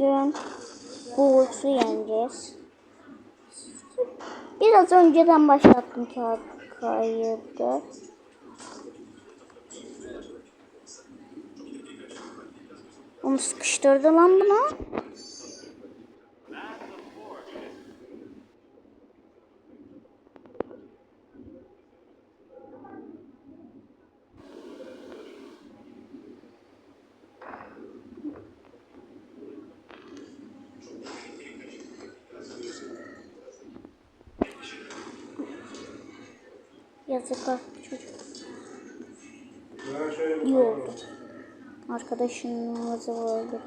bugün Bulut'u yeneceğiz. Biraz önceden başlattım kağıt kaydı. Onu sıkıştırdı lan buna. Yazıklar çocuk. İyi oldu. Arkadaşımızı bulduk.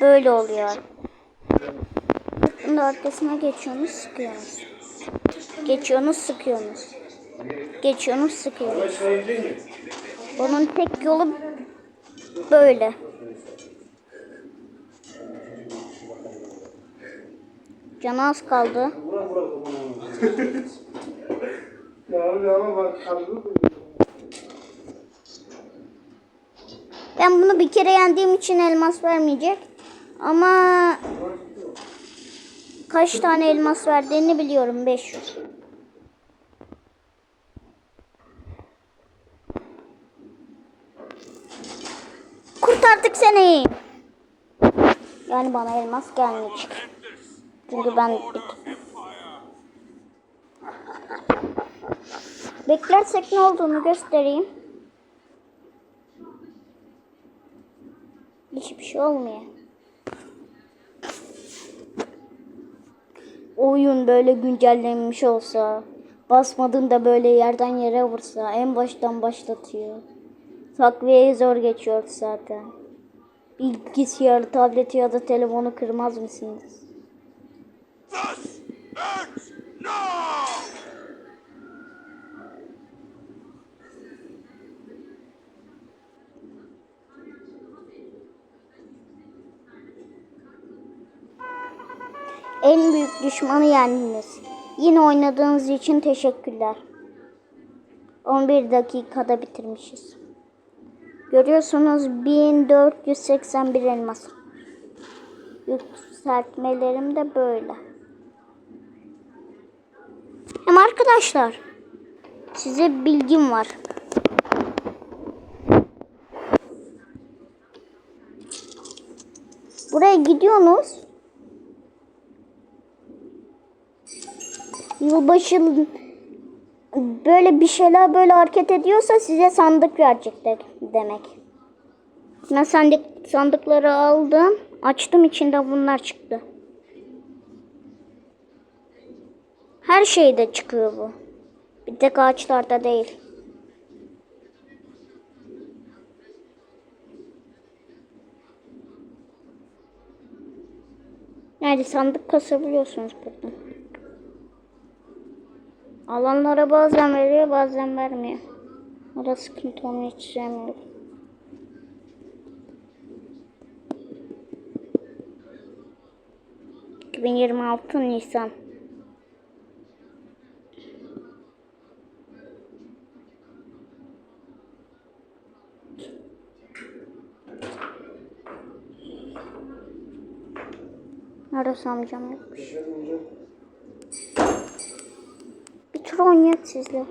Böyle oluyor. Bunun arkasına geçiyorsunuz, sıkıyorsunuz. Geçiyorsunuz, sıkıyorsunuz. Geçiyorsunuz, sıkıyorsunuz. Bunun tek yolu böyle. Canı az kaldı. Ben bunu bir kere yendiğim için elmas vermeyecek. Ama kaç tane elmas verdiğini biliyorum. 500. Kurtardık seni. Yani bana elmas gelmeyecek. Çünkü ben. Beklersek ne olduğunu göstereyim. Hiçbir şey olmuyor. Oyun böyle güncellenmiş olsa, basmadığında böyle yerden yere vursa, en baştan başlatıyor. Takviyeyi zor geçiyor zaten. Bilgisayarı, tableti ya da telefonu kırmaz mısınız? En büyük düşmanı yendiniz. Yine oynadığınız için teşekkürler. 11 dakikada bitirmişiz. Görüyorsunuz 1481 elmas. Yükseltmelerim de böyle. Hem arkadaşlar size bilgim var. Buraya gidiyorsunuz. Yılbaşı böyle bir şeyler böyle hareket ediyorsa size sandık verecek de- demek. Ben sandık sandıkları aldım. Açtım içinde bunlar çıktı. Her şeyde çıkıyor bu. Bir tek ağaçlarda değil. Yani sandık kasabiliyorsunuz buradan. Alanlara bazen veriyor bazen vermiyor. O da sıkıntı onu hiç sevmiyorum. ...2026 Nisan. Nerede amcam yokmuş. Bir tur oynayalım sizle.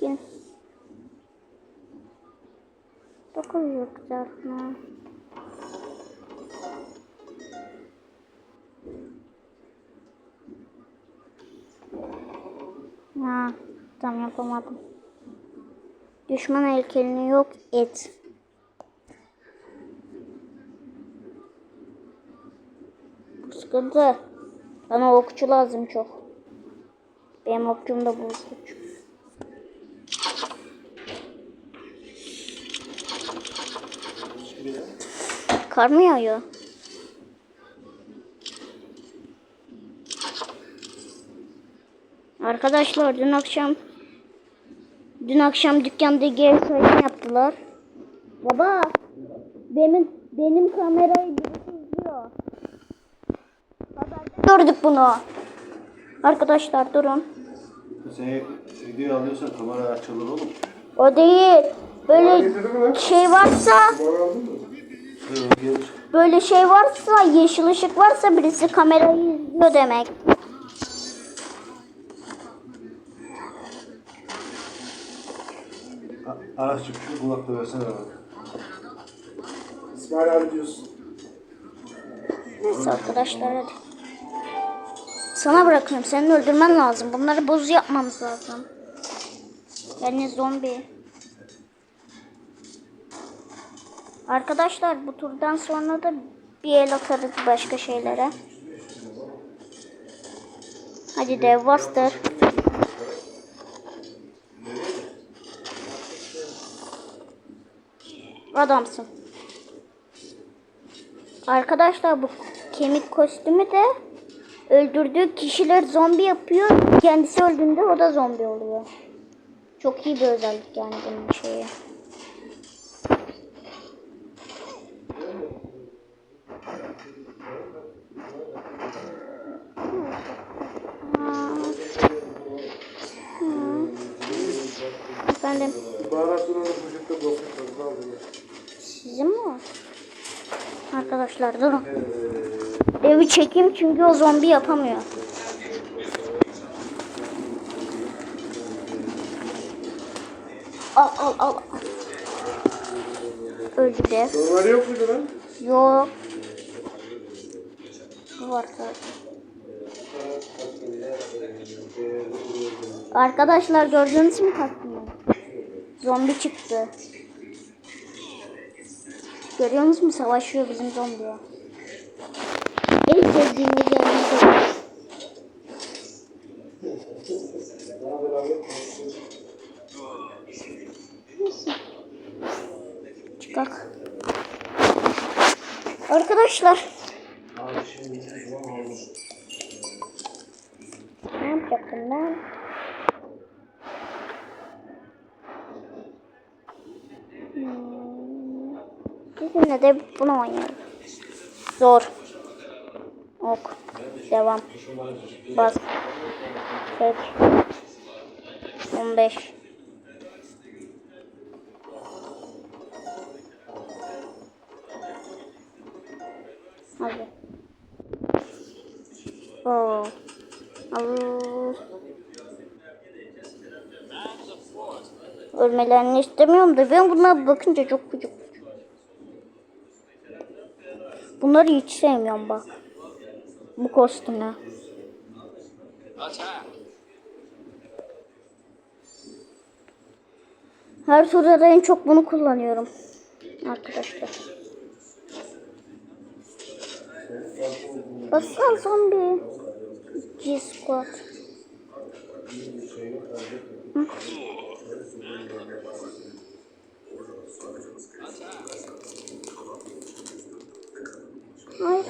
Gel. Dokuz yok mı? Ha, tam yapamadım. Düşman heykelini yok et. Bu sıkıntı. Bana okçu lazım çok. Benim okçum da bu okçu. Kar mı yağıyor? Arkadaşlar dün akşam dün akşam dükkanda geri yaptılar. Baba benim Benim kamerayı birisi izliyor. Haberde gördük bunu. Arkadaşlar durun. Sen video alıyorsan kamera açılır oğlum. O değil. Böyle şey varsa böyle şey varsa yeşil ışık varsa birisi kamerayı izliyor demek. A- Araççı şu kulaklığı versene bana. İsmail abi diyorsun. Neyse arkadaşlar hadi. Sana bırakıyorum. Seni öldürmen lazım. Bunları boz yapmamız lazım. Yani zombi. Arkadaşlar bu turdan sonra da bir el atarız başka şeylere. Hadi dev bastır. Adamsın. Arkadaşlar bu kemik kostümü de öldürdüğü kişiler zombi yapıyor. Kendisi öldüğünde o da zombi oluyor. Çok iyi bir özellik yani bunun şeyi. Efendim sizin mi? Arkadaşlar durun. Evi çekeyim çünkü o zombi yapamıyor. Al al al. Öldü de. Normal yok muydu lan? Yok. Bu var zaten. Arkadaşlar gördünüz mü takvimi? Zombi çıktı. Görüyor musunuz? Savaşıyor bizim zombiye. Sevdiğim özelliği Çıkak. Arkadaşlar. Ne yapacaktım ben? Hmm. Sizinle de bunu oynayalım. Zor. Ok. Devam. Bas. Çek. 15. Hadi. Oo. Allah. Ölmelerini istemiyorum da ben bunlara bakınca çok gıcık. Bunları hiç sevmiyorum bak. Bu. Attack! Her turda da en çok bunu kullanıyorum. Arkadaşlar. Basal zombi. G-Squad. Hı. Hayır.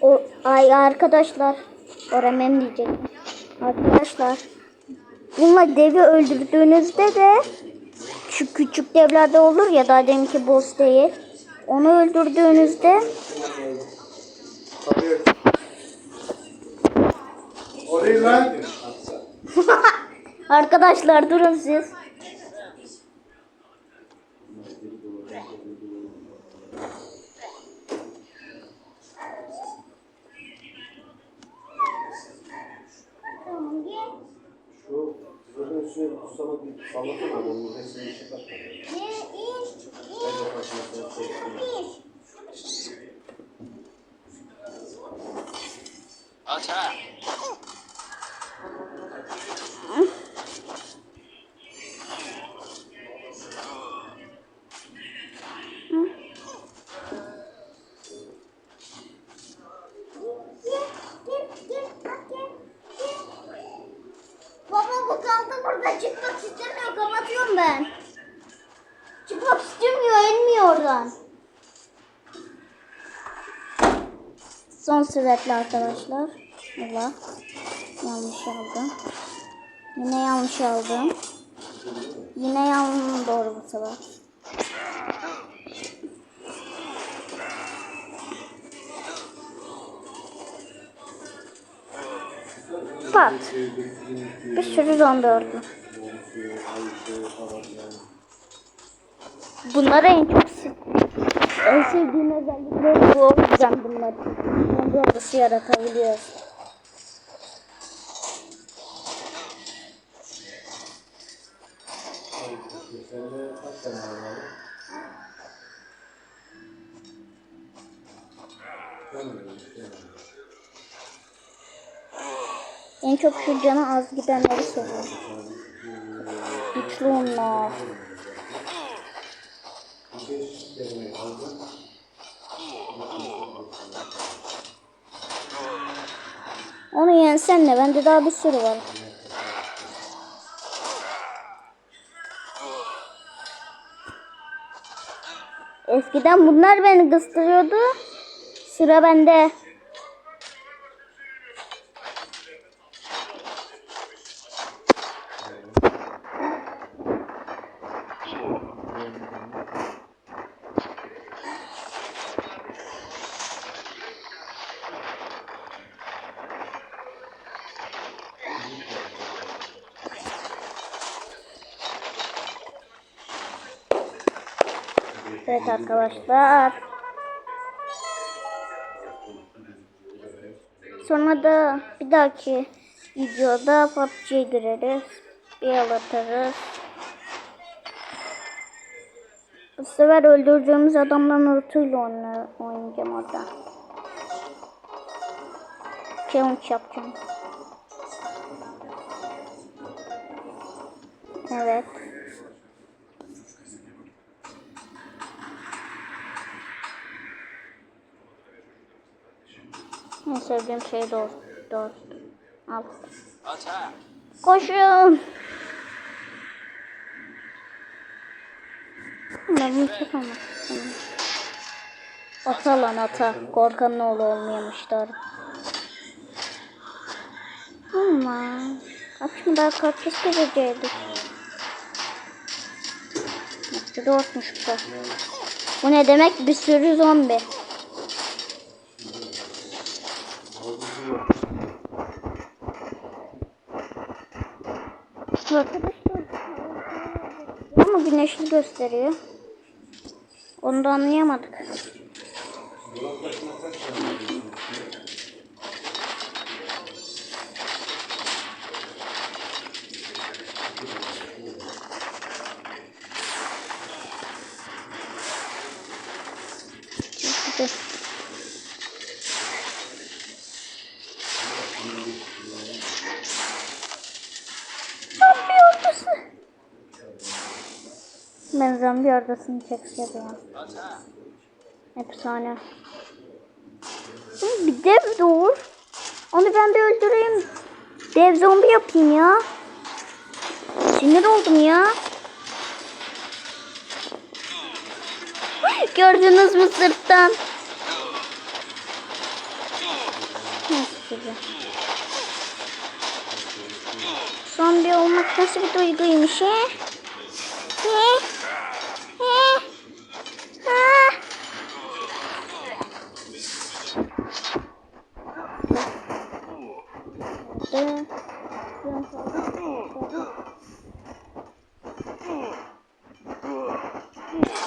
O, ay arkadaşlar. Oramem diyecek. Arkadaşlar. Bununla devi öldürdüğünüzde de şu küçük devlerde olur ya daha deminki boss değil. Onu öldürdüğünüzde Tabii. O değil lan. Arkadaşlar durun siz. Şu Süratle arkadaşlar. Allah. Yanlış aldım. Yine yanlış aldım. Yine yanlış doğru bu sefer. Pat. Bir sürü zombi öldü. Bunları en çok en sevdiğim özellikleri bu o yüzden bunlar. Abi? Görmedim, görmedim. En çok şu canı az gidenleri seviyorum. Güçlü onlar. Beş kere aldım. Onu yensen ne? Bende daha bir sürü var. Eskiden bunlar beni kıstırıyordu. Sıra bende. Evet arkadaşlar. Sonra da bir dahaki videoda PUBG'ye gireriz. Bir el atarız. Bu sefer öldüreceğimiz adamların oyna- oynayacağım orada. Challenge yapacağım. Evet. En sevdiğim şey dost. Dost. Al. Koşun. Ben bunu tutamadım. Ata lan ata. Korkanın oğlu olmayamışlar. Ama kaç mı daha kaç gezecektik? Şurada otmuş bu. Bu ne demek? Bir sürü zombi. Arkadaşlar ama güneşli gösteriyor. Onu da anlayamadık. Çok güzel. Zombi ordusunu çok seviyorum. Attack! Efsane. Bir dev doğur. Onu ben bir öldüreyim. Dev zombi yapayım ya. Sinir oldum ya. Gördünüz mü sırttan? Nasıl. Zombi olmak nasıl bir duyguymuş? He? He? Ha? Ee,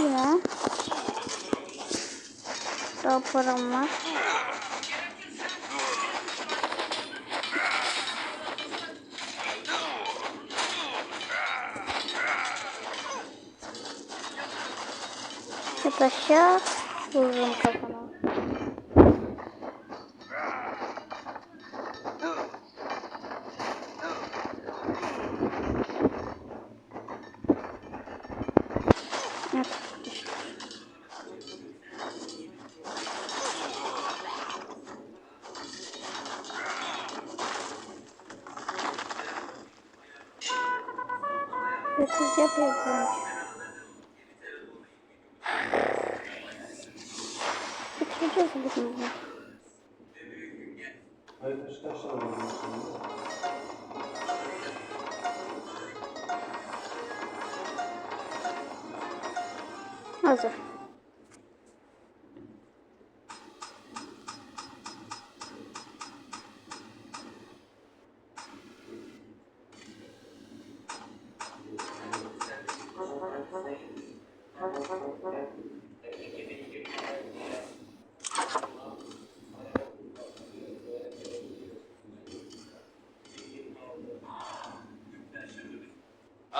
Ya. Daha param var. Aşağı. Vururum Я 碰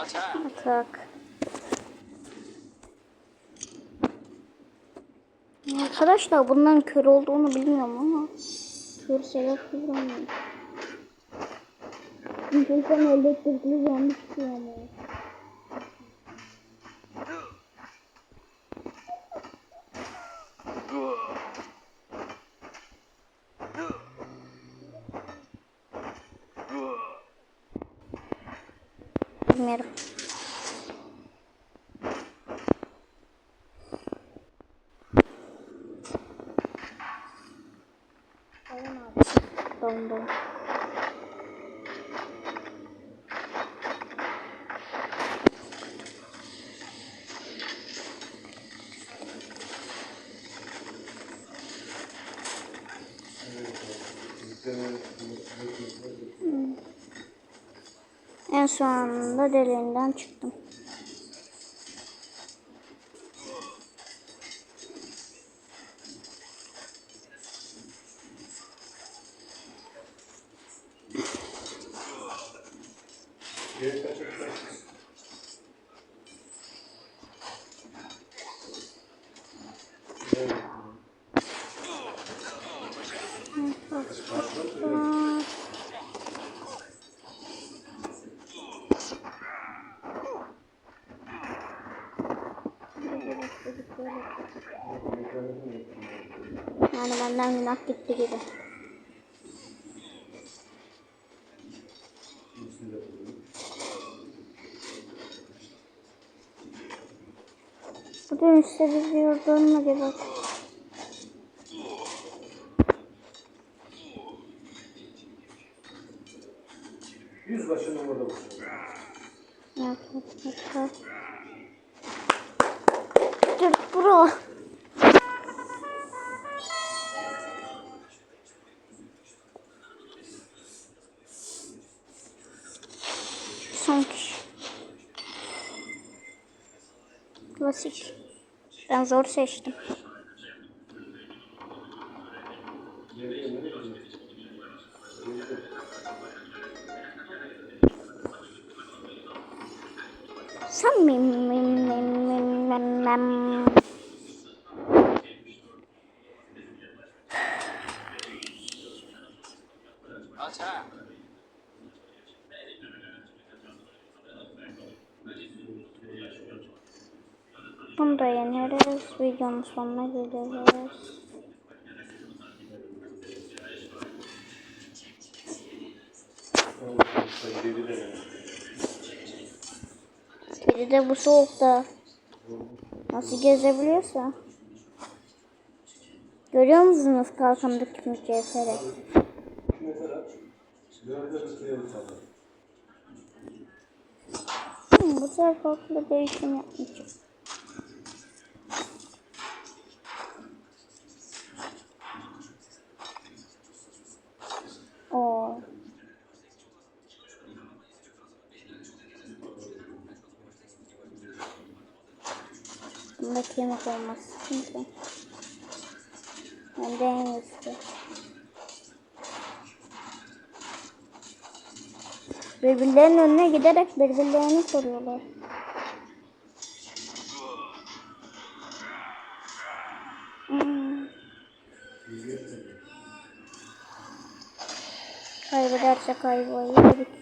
Atak. Arkadaşlar bundan kör olduğunu bilmiyorum ama kör sebep bilmiyorum. Çünkü sen elektrikli zombi çıkıyor ama. Bilmiyorum. Tamam En sonunda deliğinden çıktım. Benden günah gitti gibi. Bu dönüşte bizi yurdun bak. Yüzbaşı numara bu. Evet, evet, evet. Dur bro. Klasik. Ben zor seçtim. Mi Attack! Bunu da yeneriz. Videonun sonuna geliriz. Geri de bu soğukta nasıl gezebiliyorsa. Görüyor musunuz kalkamdaki mücevheri? Hmm, bu sefer farklı değişim yapmayacağım. Oo. Kemik olmaz. Çünkü. Hem de en iyisi. Birbirlerinin önüne giderek birbirlerini koruyorlar. Hmm. Kaybederse kayboluruz.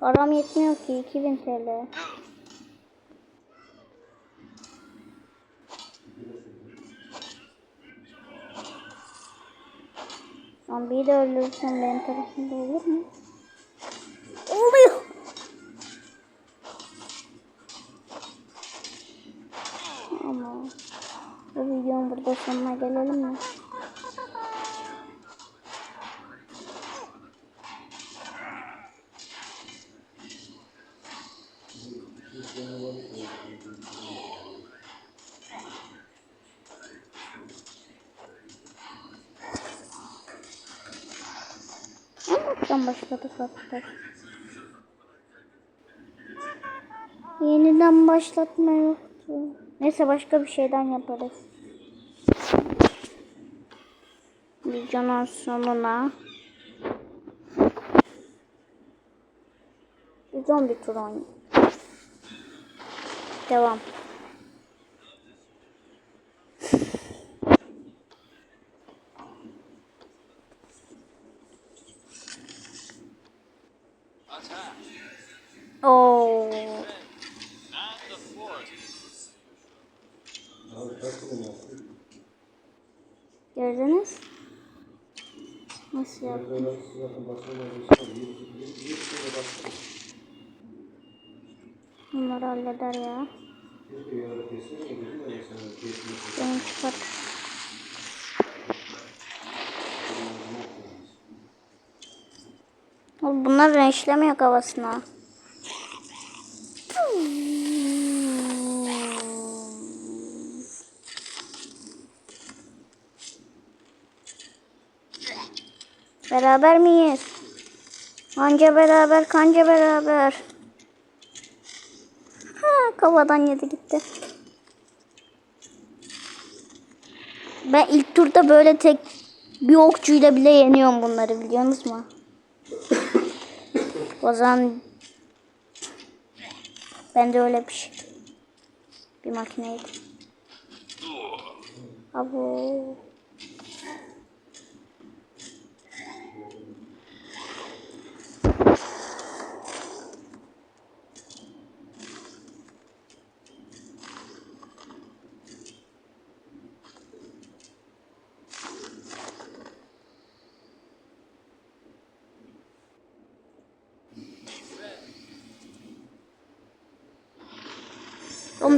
Param yetmiyor ki 2000 TL. Zombiyi de öldürürsem benim tarafımda olur mu? Oluyor. Ama bu video videonun burada sonuna gelelim mi? Baştan başladık arkadaşlar. Yeniden başlatma yoktu. Neyse başka bir şeyden yaparız. Videonun sonuna bir zombi tur oynayalım. Devam. Attack. Oo. And the fourth. Abi kaç tane yaptın? Gördünüz? Nasıl yap? Zaten zaten basma meclisi var. Bir, bir, bir, bir sene bastım. Bunları halleder ya. Bir de yarı kesin mi? Dedim ya mesela kesmiş. Benim çıkart. Oğlum bunlar rençlemiyor kafasına. Beraber miyiz? Anca beraber, kanca beraber. Ha, kafadan yedi gitti. Ben ilk turda böyle tek bir okçuyla bile yeniyorum bunları biliyorsunuz mu? o zaman ben de öyle bir şey. Bir makineydi. Abo.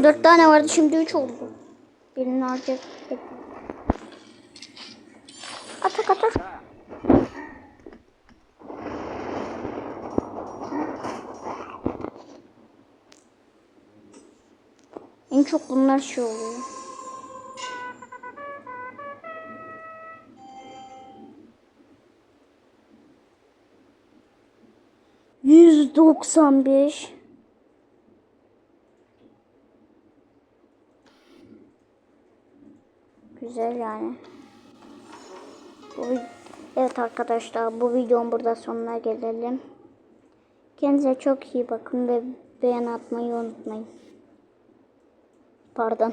Oğlum dört tane vardı şimdi üç oldu. Birini harcayıp Atak atak. En çok bunlar şey oluyor. Yüz doksan beş. Arkadaşlar bu videonun burada sonuna gelelim. Kendinize çok iyi bakın ve beğen atmayı unutmayın. Pardon.